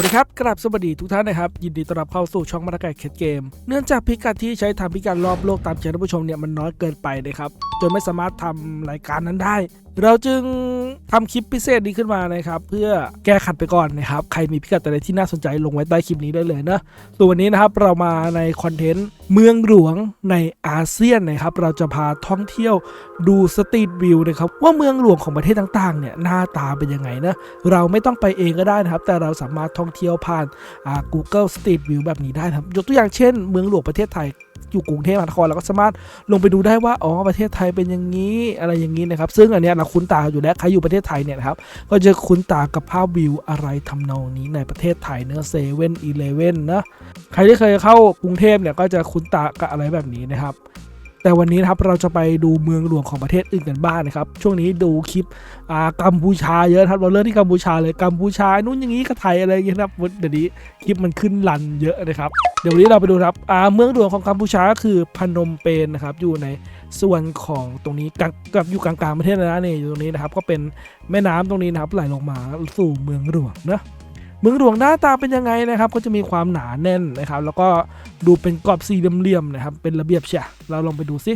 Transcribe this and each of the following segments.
วัสดีครับกราบสวัสดีทุกท่านนะครับ ยินดีต้อนรับเข้าสู่ช่องมาตรการเคสเกม เนื่องจากพิกัดที่ใช้ทำพิกัดรอบโลกตามใจท่านผู้ชมเนี่ยมันน้อยเกินไปนะครับ จนไม่สามารถทำรายการนั้นได้ เราจึงทำคลิปพิเศษนี้ขึ้นมานะครับ เพื่อแก้ขัดไปก่อนนะครับ ใครมีพิกัดอะไรที่น่าสนใจลงไว้ใต้คลิปนี้ได้เลยนะส่วนวันนี้นะครับเรามาในคอนเทนต์เมืองหลวงในอาเซียนนะครับ เราจะพาท่องเที่ยวดูสตรีทวิวนะครับว่าเมืองหลวงของประเทศต่างๆเนี่ยหน้าตาเป็นยังไงนะเราไม่ต้องไปเองก็ได้นะครับ แต่เราสามารถท่องเที่ยวผ่านอ่า Google Street View แบบนี้ได้นะครับยกตัวอย่างเช่น เมืองหลวงประเทศไทย อยู่กรุงเทพมหานครเราก็สามารถลงไปดูได้ว่าอ๋อประเทศไทยเป็นอย่างนี้อะไรอย่างนี้นะครับ ซึ่งอันนี้เราคุ้นตาอยู่แล้วใครอยู่ประเทศไทยเนี่ยนะครับก็จะคุ้นตากับภาพวิวอะไรทำนองนี้ในประเทศไทยเนื้อเซเว่นอีเลเว่นนะใครที่เคยเข้ากรุงเทพเนี่ยก็จะคุ้นตากับอะไรแบบนี้นะครับ แต่วันนี้นะครับเราจะไปดูเมืองหลวงของประเทศอื่นกันบ้างนะครับ ช่วงนี้ดูคลิปอ่ากัมพูชาเยอะครับเราเริ่มที่กัมพูชาเลยกัมพูชานู่นอย่างนี้กับไทยอะไรอย่างเงี้ยนะครับเดี๋ยวนี้คลิปมันขึ้นรันเยอะนะครับเดี๋ยววันนี้เราไปดูครับอ่าเมืองหลวงของกัมพูชาก็คือพนมเปญนะครับอยู่ในส่วนของตรงนี้กับอยู่กลางๆประเทศนะนี่อยู่ตรงนี้นะครับก็เป็นแม่น้ำตรงนี้นะครับไหลลงมาสู่เมืองหลวงนะ เมืองหลวงหน้าตาเป็นยังไงนะครับก็จะมีความหนาแน่นนะครับ แล้วก็ดูเป็นกรอบสี่เหลี่ยมๆนะครับ เป็นระเบียบเชียเราลองไปดูซิ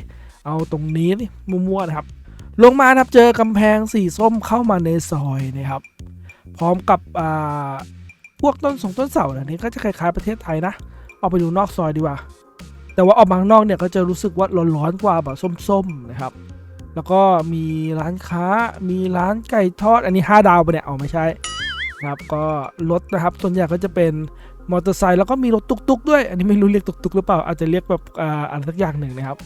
เอาตรงนี้นี่มั่วๆนะครับ ลงมาครับเจอกำแพงสีส้มเข้ามาในซอยนะครับ พร้อมกับพวกต้นสงต้นเสาเนี่ยนี่ก็จะคล้ายๆประเทศไทยนะออกไปดูนอกซอยดีกว่า แต่ว่าออกมางนอกเนี่ยก็จะรู้สึกว่าร้อนๆกว่าแบบส้มๆนะครับ แล้วก็มีร้านค้ามีร้านไก่ทอดอันนี้ 5 ดาวไปะเนี่ยเอาไม่ใช่ นะครับก็รถนะครับส่วนใหญ่ก็จะเป็นมอเตอร์ไซค์แล้วก็มีรถตุกๆ ด้วย อันนี้ไม่รู้เรียกตุกๆ หรือเปล่าอาจจะเรียกแบบอ่าอะไรสักอย่างหนึ่งนะครับ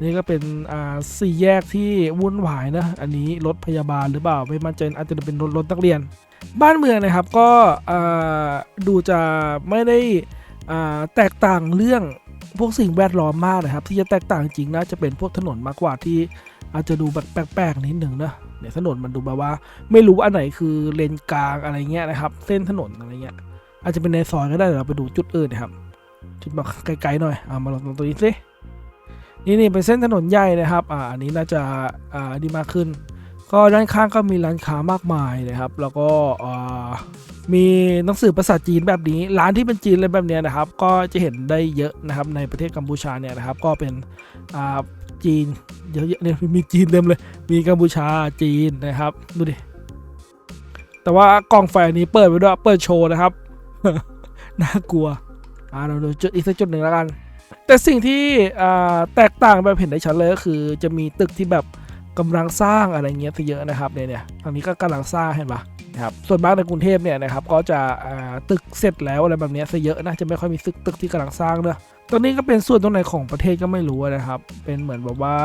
นี่ก็เป็นอ่าสี่แยกที่วุ่นวายนะอันนี้รถพยาบาลหรือเปล่าไม่มั่นใจอาจจะเป็นรถรถนักเรียน บ้านเมืองนะครับก็อ่าดูจะไม่ได้อ่าแตกต่างเรื่องพวกสิ่งแวดล้อมมากนะครับ ที่จะแตกต่างจริงน่าจะเป็นพวกถนนมากกว่าที่อาจจะดูแบบแปลกๆนิดหนึ่งนะ เนี่ยถนนมันดูแบบว่า ไม่รู้ว่าอันไหนคือเลนกลางอะไรเงี้ยนะครับ เส้นถนนอะไรเงี้ยอาจจะเป็นในซอยก็ได้เดี๋ยวเราไปดูจุดอื่นนะครับ จุดแบบไกลๆหน่อยเอามาลองตรงตัวนี้สินี่นี่เป็นเส้นถนนใหญ่นะครับอ่าอันนี้น่าจะอ่าดีมากขึ้น ก็ด้านข้างก็มีร้านค้ามากมายนะครับ แล้วก็อ่ามีหนังสือภาษาจีนแบบนี้ ร้านที่เป็นจีนอะไรแบบเนี้ยนะครับ ก็จะเห็นได้เยอะนะครับในประเทศกัมพูชาเนี่ยนะครับ ก็เป็น จีนเยอะๆเนี่ยมีจีนเต็มเลย มีกัมพูชาจีนนะครับ ดูดิ แต่ว่ากล่องไฟนี้เปิดไว้ด้วยเปิดโชว์นะครับ น่ากลัว อ่าเราดูจุดอีกสักจุดหนึ่งแล้วกัน แต่สิ่งที่อ่าแตกต่างแบบเห็นได้ชัดเลยก็คือ จะมีตึกที่แบบกำลังสร้างอะไรเงี้ยซะเยอะนะครับเนี่ยเนี่ยทางนี้ก็กำลังสร้างเห็นปะนะ ครับส่วนมากในกรุงเทพเนี่ยนะครับก็จะตึกเสร็จแล้วอะไรแบบนี้ซะเยอะนะจะไม่ค่อยมีตึกตึกที่กำลังสร้างเนอะตรงนี้ก็เป็นส่วนตรงไหนของประเทศก็ไม่รู้นะครับ เป็นเหมือนแบบว่า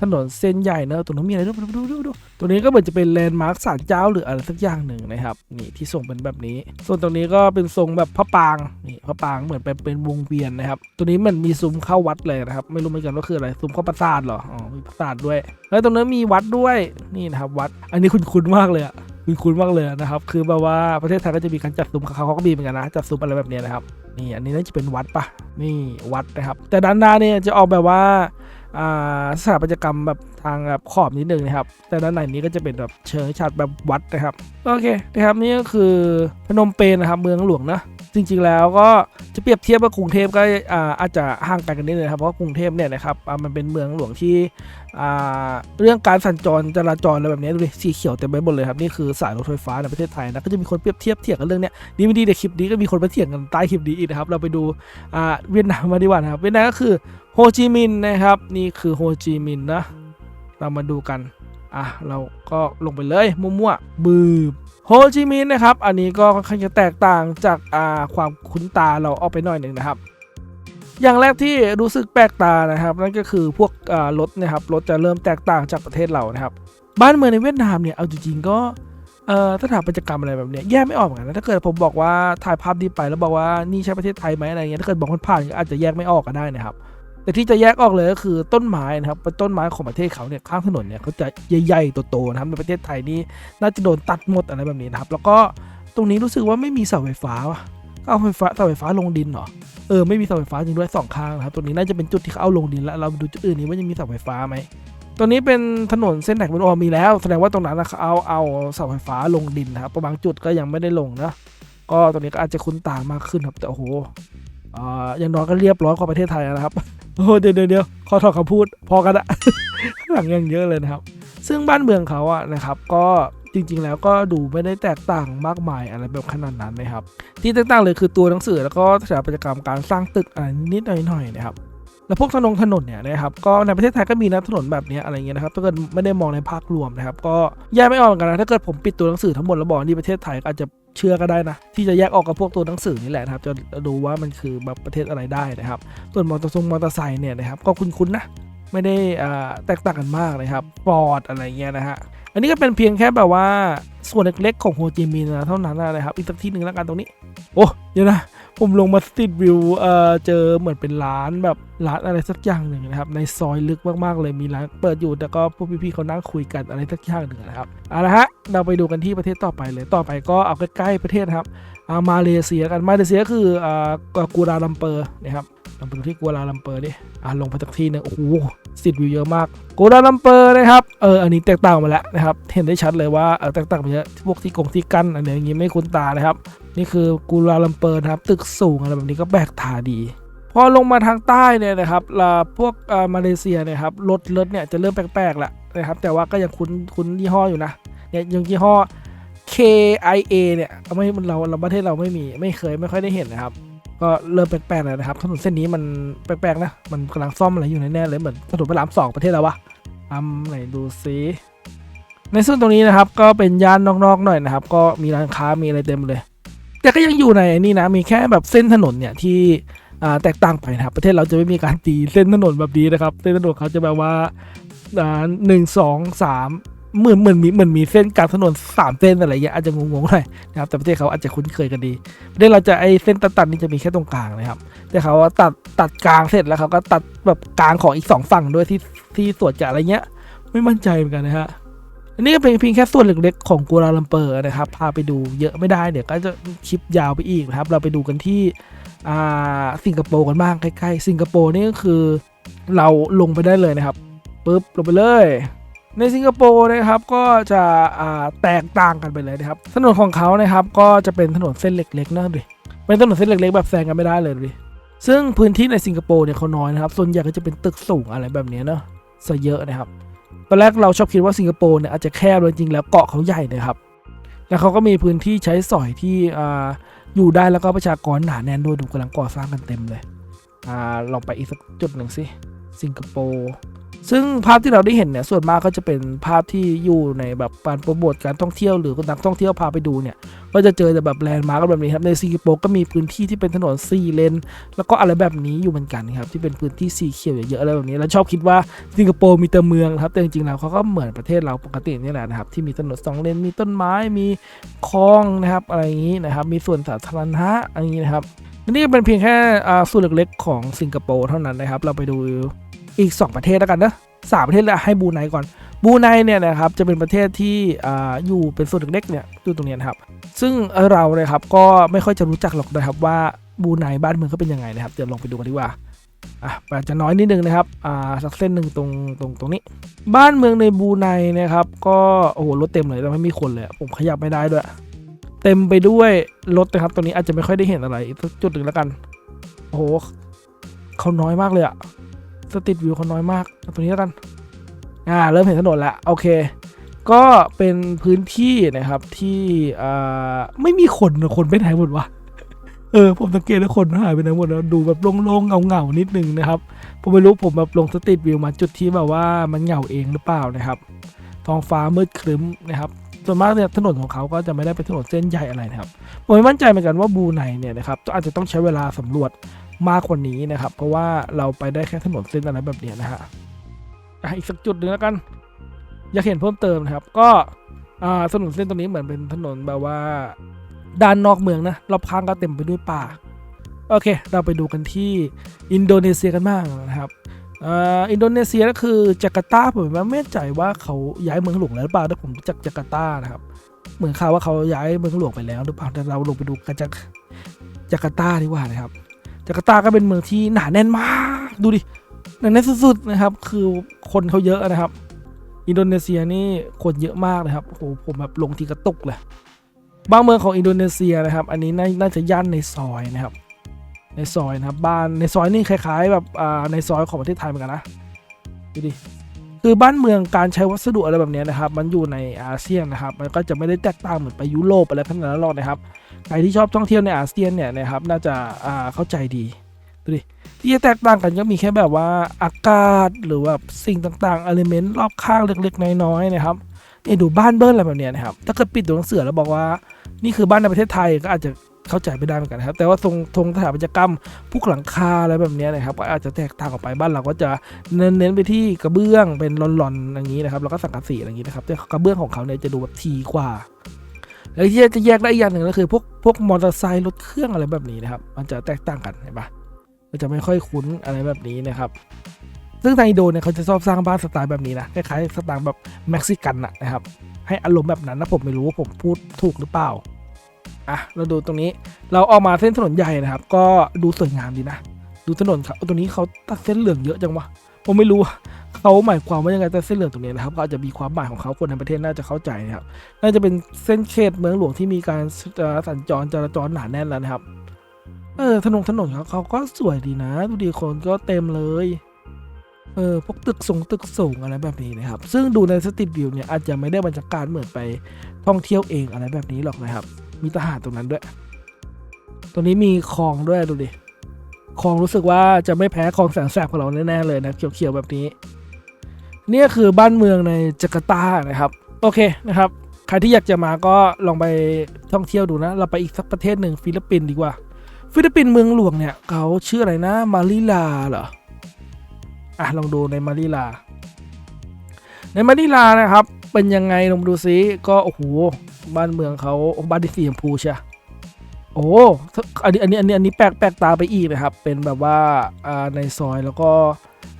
ถนนเส้นใหญ่เนอะตรงนู้นมีอะไรดูดูดูดูตรงนี้ก็เหมือนจะเป็นแลนด์มาร์คศาลเจ้าหรืออะไรสักอย่างหนึ่งนะครับนี่ที่ทรงเป็นแบบนี้ ส่วนตรงนี้ก็เป็นทรงแบบพระปรางนี่พระปรางเหมือนเป็นเป็นวงเวียนนะครับตัวนี้เหมือนมีซุ้มเข้าวัดเลยนะครับ ไม่รู้เหมือนกันว่าคืออะไรซุ้มเข้าปราสาทเหรออ๋อมีปราสาทด้วย แล้วตรงนั้นมีวัดด้วยนี่นะครับวัด อันนี้คุ้นๆมากเลยอะ คุ้นๆมากเลยนะครับ คือแบบว่าประเทศไทยก็จะมีการจัดซุ้มเขาเขาก็มีเหมือนกันนะจัดซุ้มอะไรแบบนี้นะครับนี่อันนี้น่าจะเป็นวัดปะนี่วัดนะครับ แต่ด้านหน้าเนี่ยจะออกแบบว่าอ่าสถาปัตยกรรมแบบทางแบบขอบนิดนึงนะครับ แต่ด้านในนี้ก็จะเป็นแบบเชิงชัดแบบวัดนะครับ โอเคนะครับนี่ก็คือพนมเปญนะครับ เมืองหลวงนะ จริงๆแล้วก็จะเปรียบเทียบกับกรุงเทพก็อาอาจจะห่างกันกันนิดนึงครับเพราะกรุงเทพเนี่ยนะครับมันเป็นเมืองหลวงที่เรื่องการสัญจรจราจรอะไรแบบนี้ดูดิสีเขียวเต็มไปหมดเลยครับนี่คือสายรถไฟฟ้าในประเทศไทยนะก็จะมีคนเปรียบเทียบเถียงกันเรื่องเนี้ยดีไม่ดีในคลิปนี้ก็มีคนมาเถียงกันใต้คลิปนี้อีกนะครับเราไปดูเวียดนามมาดีกว่านะครับเวียดนามก็คือโฮจิมินห์นะครับนี่คือโฮจิมินห์นะเรามาดูกันอะเราก็ลงไปเลยมั่วๆบืบ โฮจิมินห์นะครับ อันนี้ก็ค่อนข้างจะแตกต่างจากอ่าความคุ้นตาเราออกไปหน่อยหนึ่งนะครับ อย่างแรกที่รู้สึกแปลกตานะครับ นั่นก็คือพวกอ่ารถนะครับรถจะเริ่มแตกต่างจากประเทศเรานะครับ บ้านเมืองในเวียดนามเนี่ยเอาจริงๆก็เอ่อสถาปัตยกรรมอะไรแบบเนี้ยแยกไม่ออกเหมือนกันนะถ้าเกิดผมบอกว่าถ่ายภาพนี้ไปแล้วบอกว่านี่ใช่ประเทศไทยไหมอะไรเงี้ยถ้าเกิดบอกคนผ่านก็อาจจะแยกไม่ออกก็ได้นะครับ แต่ที่จะแยกออกเลยก็คือต้นไม้นะครับเป็นต้นไม้ของประเทศเขาเนี่ยข้างถนนเนี่ยเขาจะใหญ่ๆโตๆนะครับในประเทศไทยนี่น่าจะโดนตัดหมดอะไรแบบนี้นะครับ แล้วก็ตรงนี้รู้สึกว่าไม่มีเสาไฟฟ้าก็เอาไฟฟ้าเสาไฟฟ้าลงดินเหรอเออไม่มีเสาไฟฟ้าจริงด้วยสองข้างนะครับตรงนี้น่าจะเป็นจุดที่เขาเอาลงดินแล้วเราดูจุดอื่นนี้ว่ายังมีเสาไฟฟ้าไหมตรงนี้เป็นถนนเส้นไหนไม่รู้อ๋อมีแล้ว แสดงว่าตรงนั้นนะเขาเอาเอาเสาไฟฟ้าลงดินนะครับบางจุดก็ยังไม่ได้ลงนะก็ตรงนี้ก็อาจจะคุ้นตามากขึ้นครับแต่โอ้โห อ่าอย่างน้อยก็เรียบร้อยกว่าประเทศไทยนะครับโอ้เดี๋ยวเดี๋ยวเดี๋ยวขอถอดคำพูดพอกันอะข้างหลังยังเยอะเลยนะครับ ซึ่งบ้านเมืองเขาอะนะครับ ก็จริง ๆ แล้วก็ดูไม่ได้แตกต่างมากมายอะไรแบบขนาดนั้นนะครับ ที่แตกต่างเลยคือตัวหนังสือแล้วก็สถาปัตยกรรมการสร้างตึกอะไรนิดหน่อยๆนะครับแล้วพวกถนนถนนเนี่ยนะครับก็ในประเทศไทยก็มีนะถนนแบบนี้อะไรเงี้ยนะครับถ้าเกิดไม่ได้มองในภาพรวมนะครับ ก็แยกไม่ออกเหมือนกันนะถ้าเกิดผมปิดตัวหนังสือทั้งหมดแล้วบอกนี่ประเทศไทยอาจจะ เชื่อก็ได้นะ ที่จะแยกออกกับพวกตัวหนังสือนี่แหละครับ จะดูว่ามันคือแบบประเทศอะไรได้นะครับ ส่วนมอเตอร์ทรงมอเตอร์ไซค์เนี่ยนะครับก็คุ้นๆนะไม่ได้แตกต่างกันมากนะครับฟอร์ดอะไรเงี้ยนะฮะอันนี้ก็เป็นเพียงแค่แบบว่าส่วนเล็กๆของโฮจิมินห์เท่านั้นนะครับอีกสักที่หนึ่งแล้วกันตรงนี้ โอ้เดี๋ยวนะ ผมลงมาสตรีทวิวเอ่อเจอเหมือนเป็นร้านแบบร้านอะไรสักอย่างหนึ่งนะครับ ในซอยลึกมากๆเลยมีร้านเปิดอยู่แต่ก็พวกพี่ๆเขานั่งคุยกันอะไรสักอย่างหนึ่งนะครับเอาละฮะเราไปดูกันที่ประเทศต่อไปเลยต่อไปก็เอาใกล้ๆประเทศครับอามาเลเซียกันมาเลเซียก็คืออ่ากัวลาลัมเปอร์นะครับเราไปดูที่กัวลาลัมเปอร์ดิอ่าลงไปสักทีหนึงโอ้โหสตรีทวิวเยอะมากกัวลาลัมเปอร์นะครับ เออ อันนี้แตกต่างมาแล้วนะครับ เห็นได้ชัดเลยว่า เออแตกต่างไปเยอะ พวกที่กงที่กั้นอันเนี้อย่างงี้ไม่คุ้นตานะครับ นี่คือกูลาลัมเปอร์นะครับตึกสูงอะไรแบบนี้ก็แบกทาดีพอลงมาทางใต้เนี่ยนะครับลาพวกมาเลเซียเนี่ยครับรถรถเนี่ยจะเริ่มแปลกๆแล้วนะครับแต่ว่าก็ยังคุ้นคุ้นยี่ห้ออยู่นะเนี่ยยังยี่ห้อ KIA เนี่ยไม่เราเราประเทศเราไม่มีไม่เคยไม่ค่อยได้เห็นนะครับ ก็เริ่มแปลกๆแล้วนะครับถนนเส้นนี้มันแปลกๆนะมันกำลังซ่อมอะไรอยู่แน่ๆเลยเหมือนถนนพระรามสองประเทศเราวะอำไหนดูซิในส่วนตรงนี้นะครับก็เป็นย่านนอกๆหน่อยนะครับ ก็มีร้านค้ามีอะไรเต็มเลย แต่ก็ยังอยู่ในนี่นะมีแค่แบบเส้นถนนเนี่ยที่แตกต่างไปนะครับ ประเทศเราจะไม่มีการตีเส้นถนนแบบนี้นะครับ เส้นถนนเขาจะแบบว่าหนึ่งสองสามเหมือนเหมือนมีเหมือนมีเส้นกลางถนนสามเส้นอะไรอย่างเงี้ยอาจจะงงๆหน่อยนะครับแต่ประเทศเขาอาจจะคุ้นเคยกันดีประเทศเราจะไอเส้นตัดๆนี่จะมีแค่ตรงกลางนะครับ แต่เขาตัดตัดกลางเสร็จแล้วเขาก็ตัดแบบกลางของอีกสองฝั่งด้วยที่ที่สวนกับอะไรเงี้ย ไม่มั่นใจเหมือนกันนะฮะ อันนี้ก็เป็นเพียงแค่ส่วนเล็กๆของกัวลาลัมเปอร์นะครับ พาไปดูเยอะไม่ได้เดี๋ยวก็จะคลิปยาวไปอีกนะครับ เราไปดูกันที่สิงคโปร์กันบ้างใกล้ๆ สิงคโปร์นี่ก็คือเราลงไปได้เลยนะครับปุ๊บลงไปเลย ในสิงคโปร์นะครับก็จะแตกต่างกันไปเลยนะครับ ถนนของเขานะครับก็จะเป็นถนนเส้นเล็กๆนะดิเป็นถนนเส้นเล็กๆแบบแซงกันไม่ได้เลยดิซึ่งพื้นที่ในสิงคโปร์เนี่ยเขาน้อยนะครับ ส่วนใหญ่ก็จะเป็นตึกสูงอะไรแบบเนี้ยเนอะซะเยอะนะครับ ตอนแรกเราชอบคิดว่าสิงคโปร์เนี่ยอาจจะแคบเลยจริงๆแล้วเกาะเขาใหญ่นะครับ แล้วเขาก็มีพื้นที่ใช้สอยที่อ่าอยู่ได้แล้วก็ประชากรหนาแน่นด้วยดูกำลังก่อสร้างกันเต็มเลยอ่าลองไปอีกสักจุดหนึ่งสิสิงคโปร์ ซึ่งภาพที่เราได้เห็นเนี่ยส่วนมากก็จะเป็นภาพที่อยู่ในแบบการโปรโมทการท่องเที่ยวหรือนักท่องเที่ยวพาไปดูเนี่ยก็จะเจอแต่แบบแลนด์มาร์กแบบนี้ครับในสิงคโปร์ก็มีพื้นที่ที่เป็นถนนสี่เลนแล้วก็อะไรแบบนี้อยู่เหมือนกันครับที่เป็นพื้นที่สีเขียวเยอะๆอะไรแบบนี้แล้วชอบคิดว่าสิงคโปร์มีแต่เมืองครับแต่จริงๆแล้วเขาก็เหมือนประเทศเราปกตินี่แหละนะครับที่มีถนนสองเลนมีต้นไม้มีคลองนะครับอะไรอย่างนี้นะครับมีส่วนสาธารณะอะไรอย่างนี้นะครับนนี้ก็เป็นเพียงแค่ส่วนเล็กๆของสิงคโปร์เท่านั้นนะครับเราไปดู อีก 2 ประเทศแล้วกันนะสามประเทศแล้วให้บูไนก่อนบูไนเนี่ยนะครับจะเป็นประเทศที่ออยู่เป็นส่วนเล็กๆเนี่ยอยู่ตรงนี้นะครับ ซึ่งเราเนี่ยครับก็ไม่ค่อยจะรู้จักหรอกนะครับว่าบูไนบ้านเมืองเขาเป็นยังไงนะครับเดี๋ยวลองไปดูกันดีกว่าอะอาจจะน้อยนิดนึงนะครับอ่าสักเส้นหนึ่งตรงตรงตรงนี้ บ้านเมืองในบูไนนะครับก็โอ้โหรถเต็มเลยแต่ไม่มีคนเลยผมขยับไม่ได้ด้วย เต็มไปด้วยรถนะครับตรงนี้อาจจะไม่ค่อยได้เห็นอะไรสักจุดหนึ่งแล้วกันโอ้โหเขาน้อยมากเลยอะ สตรีทวิวเขาน้อยมากตรงนี้แล้วกันอ่าเริ่มเห็นถนนแล้วโอเค ก็เป็นพื้นที่นะครับที่อ่าไม่มีคนนะคนไปไหนหมดวะเออผมสังเกตว่าคนหายไปไหนหมดแล้วดูแบบโล่งๆเงาๆนิดนึงนะครับผมไม่รู้ผมแบบลงสตรีทวิวมาจุดที่แบบว่ามันเหงาเองหรือเปล่านะครับท้องฟ้ามืดครึ้มนะครับส่วนมากเนี่ยถนนของเขาก็จะไม่ได้เป็นถนนเส้นใหญ่อะไรนะครับผมไม่มั่นใจเหมือนกันว่าบูไนเนี่ยนะครับอาจจะต้องใช้เวลาสำรวจ มากกว่านี้นะครับ เพราะว่าเราไปได้แค่ถนนเส้นอะไรแบบนี้นะฮะอีกสักจุดหนึ่งแล้วกัน อยากเห็นเพิ่มเติมนะครับ ก็ถนนเส้นตรงนี้เหมือนเป็นถนนแบบว่า ด้านนอกเมืองนะรอบข้างก็เต็มไปด้วยป่าโอเค เราไปดูกันที่อินโดนีเซียกันบ้างนะครับอินโดนีเซียก็คือจาการ์ตาผมไม่แน่ใจว่าเขาย้ายเมืองหลวงแล้วหรือเปล่าแต่ผมจักจาการ์ตานะครับ เหมือนข่าวว่าเขาย้ายเมืองหลวงไปแล้วหรือเปล่าแต่เราลงไปดูกันจากจาการ์ตาดีกว่านะครับ จาการ์ตาก็เป็นเมืองที่หนาแน่นมาก ดูดิหนาแน่นสุดๆนะครับ คือคนเขาเยอะนะครับ อินโดนีเซียนี่คนเยอะมากนะครับโอ้โหผมแบบลงทีกระตุกเลยบางเมืองของอินโดนีเซียนะครับ อันนี้น่าจะย่านในซอยนะครับ ในซอยนะครับ บ้านในซอยนี่คล้าย ๆ แบบอ่าในซอยของประเทศไทยเหมือนกันนะดูดิคือบ้านเมืองการใช้วัสดุอะไรแบบนี้นะครับ มันอยู่ในอาเซียนนะครับ มันก็จะไม่ได้แตกต่างเหมือนไปยุโรปอะไรขนาดนั้นหรอกนะครับ ใครที่ชอบท่องเที่ยวในอาเซียนเนี่ยนะครับน่าจะอ่าเข้าใจดีดูดิที่จะแตกต่างกันก็มีแค่แบบว่าอากาศหรือว่าสิ่งต่างๆอลิเมนต์รอบข้างเล็กๆ น้อยๆนะครับเนี่ยดูบ้านเบิ้ลอะไรแบบเนี้ยนะครับถ้าเกิดปิดตัวหนังสือแล้วบอกว่า นี่คือบ้านในประเทศไทยก็อาจจะเข้าใจไม่ได้เหมือนกันนะครับ แต่ว่าทรงทงสถาปัตยกรรมพวกหลังคาอะไรแบบเนี้ยนะครับก็อาจจะแตกต่างออกไปบ้านเราก็จะเน้นเน้นไปที่กระเบื้องเป็นหลอนๆอย่างนี้นะครับแล้วก็สังกะสีอะไรอย่างนี้นะครับแต่กระเบื้องของเขาเนี่ยจะดูแบบทีกว่า แล้วที่จะแยกได้อีกอย่างหนึ่งก็คือพวกพวกมอเตอร์ไซค์รถเครื่องอะไรแบบนี้นะครับ มันจะแตกต่างกันเห็นปะมันจะไม่ค่อยคุ้นอะไรแบบนี้นะครับ ซึ่งทางอินโดเนี่ยเขาจะชอบสร้างบ้านสไตล์แบบนี้นะคล้ายๆสไตล์แบบเม็กซิกันนะครับ ให้อารมณ์แบบนั้นนะผมไม่รู้ว่าผมพูดถูกหรือเปล่าอะเราดูตรงนี้เราออกมาเส้นถนนใหญ่นะครับ ก็ดูสวยงามดีนะ ดูถนนครับตรงนี้เขาตัดเส้นเหลืองเยอะจังวะผมไม่รู้ เขาหมายความว่ายังไงแต่เส้นเหลืองตรงนี้นะครับก็อาจจะมีความหมายของเขาคนในประเทศน่าจะเข้าใจนะครับน่าจะเป็นเส้นเขตเมืองหลวงที่มีการสัญจรจราจรหนาแน่นแล้วนะครับเออถนนถนนเขาเขาก็สวยดีนะ ดูดีคนก็เต็มเลยเออพวกตึกสูงตึกสูงอะไรแบบนี้นะครับ ซึ่งดูในสตรีทวิวเนี่ยอาจจะไม่ได้บรรยากาศเหมือนไปท่องเที่ยวเองอะไรแบบนี้หรอกนะครับ มีทหารตรงนั้นด้วย ตรงนี้มีคลองด้วยดูดิคลองรู้สึกว่าจะไม่แพ้คลองแสนแสบของเราแน่ๆเลยนะเขียวๆแบบนี้ เนี่ยคือบ้านเมืองในจาการ์ตานะครับ โอเคนะครับ ใครที่อยากจะมาก็ลองไปท่องเที่ยวดูนะ เราไปอีกสักประเทศหนึ่งฟิลิปปินส์ดีกว่า ฟิลิปปินส์เมืองหลวงเนี่ยเขาชื่ออะไรนะมาลิลาเหรอ อะลองดูในมานิลา ในมานิลานะครับ เป็นยังไงลองดูซิก็โอ้โหบ้านเมืองเขาบ้านที่สีชมพูใช่โอ้อันนี้อันนี้อันนี้อันนี้แปลกแปลกตาไปอีกนะครับ เป็นแบบว่าอ่าในซอยแล้วก็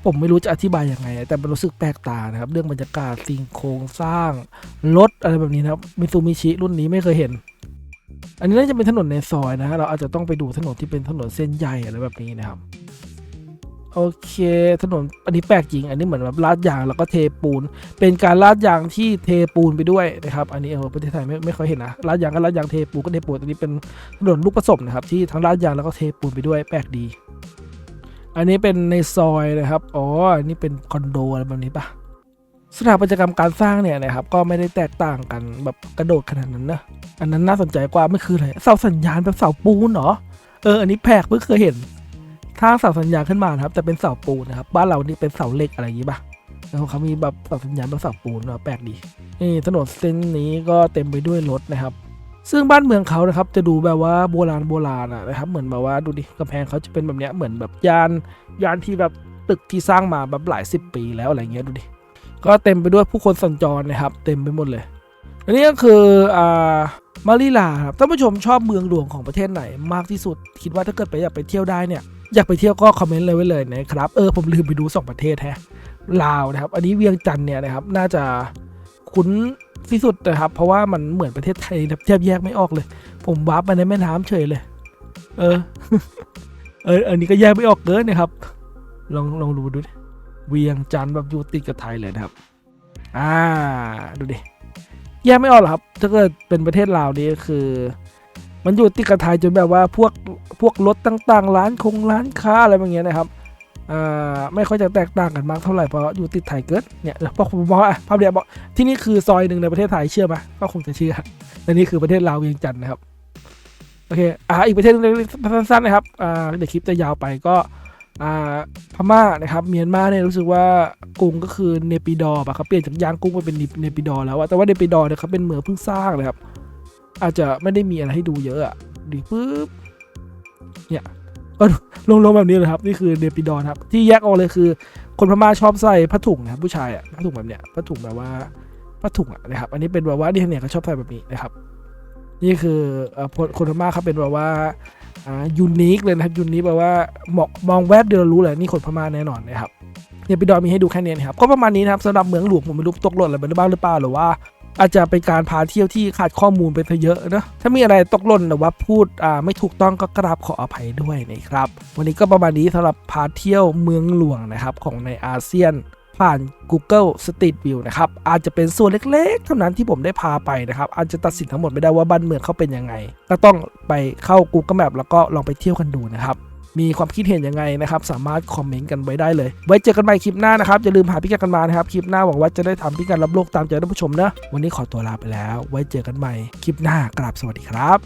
ผมไม่รู้จะอธิบายยังไง แต่มันรู้สึกแปลกตานะครับ เรื่องบรรยากาศสิ่งโครงสร้างรถอะไรแบบนี้นะครับมิซูมิชิรุ่นนี้ไม่เคยเห็น อันนี้น่าจะเป็นถนนในซอยนะฮะเราอาจจะต้องไปดูถนนที่เป็นถนนเส้นใหญ่อะไรแบบนี้นะครับ โอเค ถนนอันนี้แปลกจริง อันนี้เหมือนแบบลาดยางแล้วก็เทปูน เป็นการลาดยางที่เทปูนไปด้วยนะครับ อันนี้เออประเทศไทยไม่ไม่ค่อยเห็นนะลาดยางก็ลาดยางเทปูนก็เทปูนอันนี้เป็นถนนลูกผสมนะครับที่ทั้งลาดยางแล้วก็เทปูนไปด้วยแปลกดี อันนี้เป็นในซอยนะครับ อ๋ออันนี้เป็นคอนโดอะไรแบบนี้ปะสถาปัตยกรรมการสร้างเนี่ยนะครับก็ไม่ได้แตกต่างกันแบบกระโดดขนาดนั้นนะ อันนั้นน่าสนใจกว่าไม่คืออะไรเสาสัญญาณแบบเสาปูนเหรอ เออ อันนี้แปลกเพิ่งเคยเห็นถ้าเสาสัญญาณขึ้นมานะครับ แต่เป็นเสาปูนนะครับ บ้านเรานี่เป็นเสาเหล็กอะไรอย่างนี้ป่ะแล้วเขามีแบบเสาสัญญาณเป็นเสาปูนเนอะแปลกดีนี่ถนนเส้นนี้ก็เต็มไปด้วยรถนะครับ ซึ่งบ้านเมืองเขานะครับจะดูแบบว่าโบราณโบราณนะครับ เหมือนแบบว่าดูดิกำแพงเขาจะเป็นแบบเนี้ยเหมือนแบบยานยานที่แบบตึกที่สร้างมาแบบหลายสิบปีแล้วอะไรเงี้ยดูดิก็เต็มไปด้วยผู้คนสัญจรนะครับ เต็มไปหมดเลยอันนี้ก็คืออ่ามาลิลาครับท่านผู้ชมชอบเมืองหลวงของประเทศไหนมากที่สุด คิดว่าถ้าเกิดไปอยากไปเที่ยวได้เนี่ยอยากไปเที่ยวก็คอมเมนต์เลยไว้เลยนะครับเออผมลืมไปดู 2 ประเทศแฮะลาวนะครับ อันนี้เวียงจันทร์เนี่ยนะครับน่าจะคุ้น ที่สุดนะครับ เพราะว่ามันเหมือนประเทศไทยนะครับแทบแยกไม่ออกเลย ผมวาร์ปมาในแม่น้ำเฉยเลย เออ เออ อันนี้ก็แยกไม่ออกเกินนะครับ ลองลองดูดูดิเวียงจันทร์แบบอยู่ติดกับไทยเลยนะครับ อ่า ดูดิ แยกไม่ออกหรอครับ ถ้าเกิดเป็นประเทศลาวนี่คือ มันอยู่ติดกับไทยจนแบบว่าพวกพวกรถต่างๆ ร้านคงร้านค้าอะไรแบบเงี้ยนะครับ ไม่ค่อยจะแตกต่างกันมากเท่าไหร่เพราะอยู่ติดไทยเกิดเนี่ยพอผมบอกว่าภาพเดียวบอกที่นี่คือซอยหนึ่งในประเทศไทยเชื่อไหมก็คงจะเชื่อและนี่คือประเทศลาวเวียงจันทร์นะครับโอเคอ่าอีกประเทศนึงสั้นๆนะครับอ่าเดี๋ยวคลิปจะยาวไปก็อ่าพม่านะครับเมียนมาเนี่ยรู้สึกว่ากรุงก็คือเนปิดอปะเขาเปลี่ยนจากยางกุ้งไปเป็นเนปิดอแล้วอะแต่ว่าเนปิดอเนี่ยเขาเป็นเมืองเพิ่งสร้างเลยครับ อาจจะไม่ได้มีอะไรให้ดูเยอะอะดีปุ๊บเนี่ย ก็ลงๆแบบนี้เลยครับ นี่คือเนปิดอนครับ ที่แยกออกเลยคือ คนพม่าชอบใส่ผ้าถุงนะครับผู้ชายอะผ้าถุงแบบเนี้ยผ้าถุงแบบว่าผ้าถุงอะนะครับ อันนี้เป็นแบบว่าเนี่ยเนี่ยเขาชอบใส่แบบนี้นะครับ นี่คือคนพม่าเขาเป็นแบบว่าอ่ายูนิคเลยนะครับยูนิคแบบว่ามองมองแวบเดียวรู้เลยนี่คนพม่าแน่นอนนะครับเนปิดอนมีให้ดูแค่นี้นะครับก็ประมาณนี้นะครับสำหรับเมืองหลวงผมไม่รู้ตกหล่นอะไรไปบ้างหรือเปล่าหรือว่า อาจจะเป็นการพาเที่ยวที่ขาดข้อมูลไปซะเยอะนะถ้ามีอะไรตกหล่นหรือว่าพูดอ่าไม่ถูกต้องก็กราบขออภัยด้วยนะครับ วันนี้ก็ประมาณนี้สำหรับพาเที่ยวเมืองหลวงนะครับของในอาเซียนผ่าน Google Street View นะครับ อาจจะเป็นส่วนเล็กๆ เท่านั้นที่ผมได้พาไปนะครับ อาจจะตัดสินทั้งหมดไม่ได้ว่าบ้านเมืองเขาเป็นยังไง ก็ต้องไปเข้า Google Map แล้วก็ลองไปเที่ยวกันดูนะครับ มีความคิดเห็นยังไงนะครับ สามารถคอมเมนต์กันไว้ได้เลย ไว้เจอกันใหม่คลิปหน้านะครับ อย่าลืมหาพิกัดกันมานะครับ คลิปหน้าหวังว่าจะได้ทำพิกัดรับโลกตามใจท่านผู้ชมนะ วันนี้ขอตัวลาไปแล้ว ไว้เจอกันใหม่คลิปหน้ากราบสวัสดีครับ